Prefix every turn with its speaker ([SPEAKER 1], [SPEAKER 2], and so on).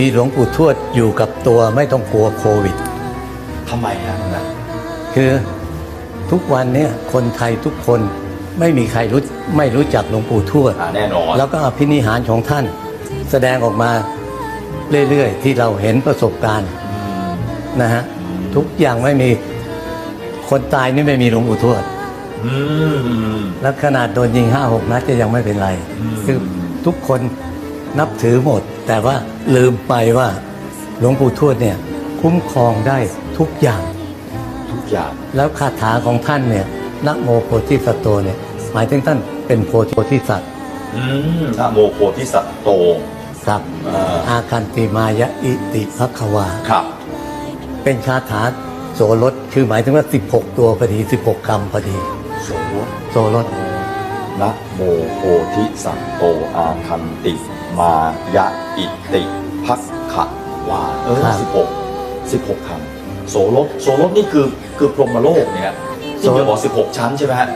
[SPEAKER 1] มีหลวงปู่ทวดอยู่กับตัวไม่ต้องกลัวโควิด
[SPEAKER 2] ทำไมฮะนะ
[SPEAKER 1] คือทุกวันเนี้คนไทยทุกคนไม่มีใครรู้ไม่รู้จักหลวงปู่ทวด
[SPEAKER 2] อ่าแน่นอน
[SPEAKER 1] แล้วก็อภินิหารของท่าน แสดงออกมาเรื่อยๆ ที่เราเห็นประสบการณ์นะฮะทุกอย่างไม่มีคนตายนี่ไม่มีหลวงปู่ทวด
[SPEAKER 2] อืม
[SPEAKER 1] แล้วขนาดโดนยิงห้าหกนัดก็ยังไม่เป็นไร
[SPEAKER 2] อืม
[SPEAKER 1] คือทุกคนนับถือหมด แต่ว่าลืมไปว่าหลวงปู่ทวดเนี่ยคุ้มครองได้ทุกอย่าง
[SPEAKER 2] ทุกอย่าง
[SPEAKER 1] แล้วคาถาของท่านเนี่ยนะโมโพธิสัตว์โตเนี่ยหมายถึงท่านเป็นโพธิสัตว์
[SPEAKER 2] อืมนะโมโพธิสัตว์โต
[SPEAKER 1] ครับ
[SPEAKER 2] อ่า
[SPEAKER 1] อาคันติมายะอิติภัควา
[SPEAKER 2] ครับ
[SPEAKER 1] เป็นคาถาโสรถคือหมายถึงว่า 16 ตัวพอดี 16คำพอดี
[SPEAKER 2] โสรส
[SPEAKER 1] โสรถ
[SPEAKER 2] นะโมโพธิสัตว์โตอาคันติ มายะอิติพักขะวาเออสิบหกสิบหกคำโสรสโสรสนี่คือคือพรหมโลกเนี่ยที่จะบอกสิบหกชั้นใช่ไหมฮะ